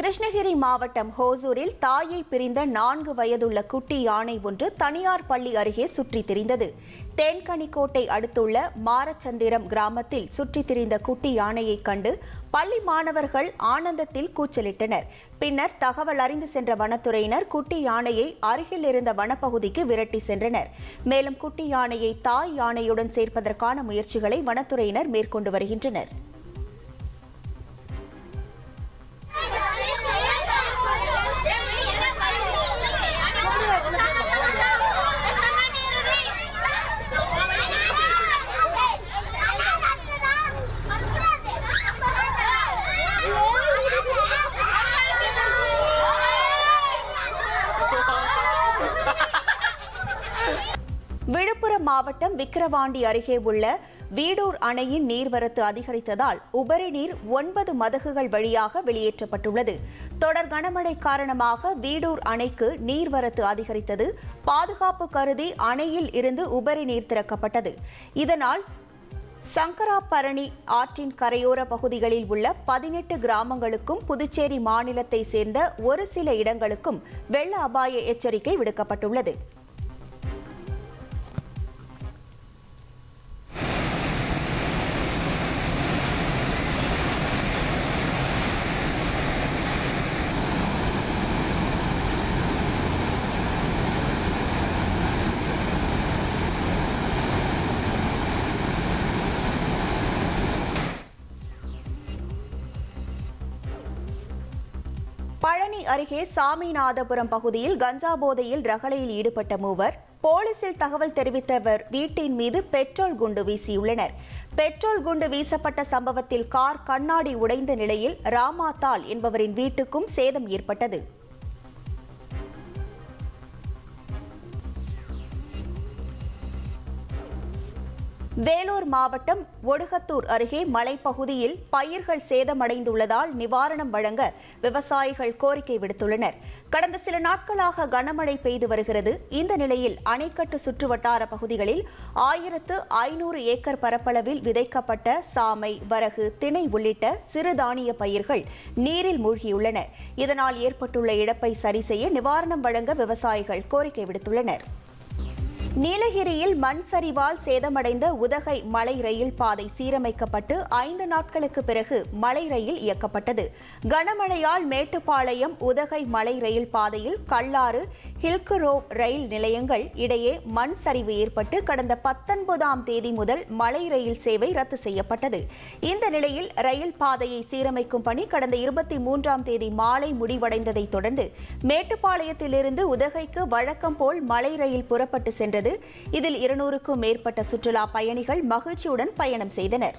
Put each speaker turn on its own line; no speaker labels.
கிருஷ்ணகிரி மாவட்டம் ஹோசூரில் தாயை பிரிந்த நான்கு வயதுள்ள குட்டி யானை ஒன்று தனியார் பள்ளி அருகே சுற்றித் திரிந்தது. தேன்கனிக்கோட்டை அடுத்துள்ள மாரச்சந்திரம் கிராமத்தில் சுற்றித் திரிந்த குட்டி யானையைக் கண்டு பள்ளி மாணவர்கள் ஆனந்தத்தில் கூச்சலிட்டனர். பின்னர் தகவல் அறிந்து சென்ற வனத்துறையினர் குட்டி யானையை அருகில் இருந்த வனப்பகுதிக்கு விரட்டி சென்றனர். மேலும் குட்டி யானையை தாய் யானையுடன் சேர்ப்பதற்கான முயற்சிகளை வனத்துறையினர் மேற்கொண்டு வருகின்றனர். விழுப்புரம் மாவட்டம் விக்கிரவாண்டி அருகே உள்ள வீடூர் அணையின் நீர்வரத்து அதிகரித்ததால் உபரி நீர் ஒன்பது மதகுகள் வழியாக வெளியேற்றப்பட்டுள்ளது. தொடர் கனமழை காரணமாக வீடூர் அணைக்கு நீர்வரத்து அதிகரித்தது. பாதுகாப்பு கருதி அணையில் இருந்து உபரி நீர் திறக்கப்பட்டது. இதனால் சங்கராபரணி ஆற்றின் கரையோர பகுதிகளில் உள்ள பதினெட்டு கிராமங்களுக்கும் புதுச்சேரி மாநிலத்தை சேர்ந்த ஒரு சில இடங்களுக்கும் வெள்ள அபாய எச்சரிக்கை விடுக்கப்பட்டுள்ளது. பழனி அருகே சாமிநாதபுரம் பகுதியில் கஞ்சா போதையில் ரகளையில் ஈடுபட்ட மூவர் போலீசில் தகவல் தெரிவித்தவர் வீட்டின் மீது பெட்ரோல் குண்டு வீசியுள்ளனர். பெட்ரோல் குண்டு வீசப்பட்ட சம்பவத்தில் கார் கண்ணாடி உடைந்த நிலையில் ராமாத்தால் என்பவரின் வீட்டுக்கும் சேதம் ஏற்பட்டது. வேலூர் மாவட்டம் ஒடுகத்தூர் அருகே மலைப்பகுதியில் பயிர்கள் சேதமடைந்துள்ளதால் நிவாரணம் வழங்க விவசாயிகள் கோரிக்கை விடுத்துள்ளனர். கடந்த சில நாட்களாக கனமழை பெய்து வருகிறது. இந்த நிலையில் அணைக்கட்டு சுற்றுவட்டார பகுதிகளில் ஆயிரத்து ஐநூறு ஏக்கர் பரப்பளவில் விதைக்கப்பட்ட சாமை வரகு திணை உள்ளிட்ட சிறுதானிய பயிர்கள் நீரில் மூழ்கியுள்ளன. இதனால் ஏற்பட்டுள்ள இழப்பை சரி செய்ய நிவாரணம் வழங்க விவசாயிகள் கோரிக்கை விடுத்துள்ளனர். நீலகிரியில் மண் சரிவால் சேதமடைந்த உதகை மலை ரயில் பாதை சீரமைக்கப்பட்டு ஐந்து நாட்களுக்கு பிறகு மலை ரயில் இயக்கப்பட்டது. கனமழையால் மேட்டுப்பாளையம் உதகை மலை ரயில் பாதையில் கல்லாறு ஹில்குரோவ் ரயில் நிலையங்கள் இடையே மண் சரிவு ஏற்பட்டு கடந்த பத்தொன்பதாம் தேதி முதல் மலை ரயில் சேவை ரத்து செய்யப்பட்டது. இந்த நிலையில் ரயில் பாதையை சீரமைக்கும் பணி கடந்த இருபத்தி மூன்றாம் தேதி மாலை முடிவடைந்ததை தொடர்ந்து மேட்டுப்பாளையத்திலிருந்து உதகைக்கு வழக்கம் போல் மலை ரயில் புறப்பட்டு சென்றது. இதில் இருநூறுக்கும் மேற்பட்ட சுற்றுலா பயணிகள் மகிழ்ச்சியுடன் பயணம் செய்தனர்.